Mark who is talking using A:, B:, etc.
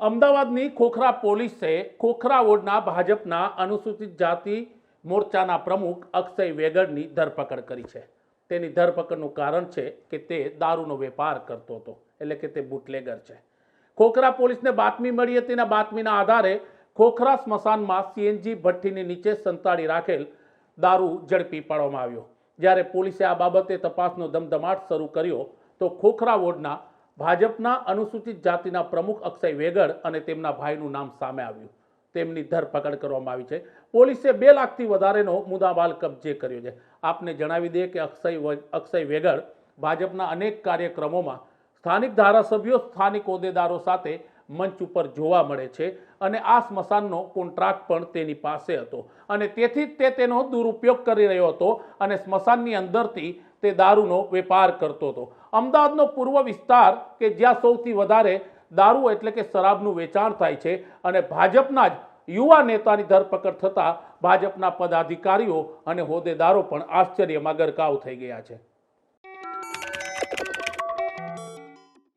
A: અમદાવાદની ખોખરા પોલીસે ખોખરા વોર્ડના ભાજપના અનુસૂચિત જાતિ મોરચાના પ્રમુખ અક્ષય વેગડની ધરપકડ કરી છે. તેની ધરપકડનું કારણ છે કે તે દારૂનો વેપાર કરતો હતો, એટલે કે તે બુટલેગર છે. ખોખરા પોલીસને બાતમી મળી હતી અને બાતમીના આધારે ખોખરા સ્મશાનમાં સીએનજી ભઠ્ઠીની નીચે સંતાડી રાખેલ દારૂ ઝડપી પાડવામાં આવ્યો. જ્યારે પોલીસે આ બાબતે તપાસનો ધમધમાટ શરૂ કર્યો, તો ખોખરા વોર્ડના ભાજપના અનુસૂચિત જાતિના પ્રમુખ અક્ષય વેગડ અને તેમના ભાઈનું નામ સામે આવ્યું. તેમની ધરપકડ કરવામાં આવી છે. પોલીસે બે લાખથી વધારેનો મુદ્દામાલ કબજે કર્યો છે. આપને જણાવી દઈએ કે અક્ષય અક્ષય વેગડ ભાજપના અનેક કાર્યક્રમોમાં સ્થાનિક ધારાસભ્યો, સ્થાનિક હોદ્દેદારો સાથે મંચ ઉપર જોવા મળે છે અને આ સ્મશાનનો કોન્ટ્રાક્ટ પણ તેની પાસે હતો. અને તેથી જ તે તેનો દુરુપયોગ કરી રહ્યો હતો અને સ્મશાનની અંદરથી તે દારૂનો વેપાર કરતો હતો. અમદાવાદનો પૂર્વ વિસ્તાર, કે જ્યાં સૌથી વધારે દારૂ એટલે કે શરાબનું વેચાણ થાય છે અને ભાજપના જ યુવા નેતાની ધરપકડ થતાં ભાજપના પદાધિકારીઓ અને હોદ્દેદારો પણ આશ્ચર્યમાં ગરકાવ થઈ ગયા છે.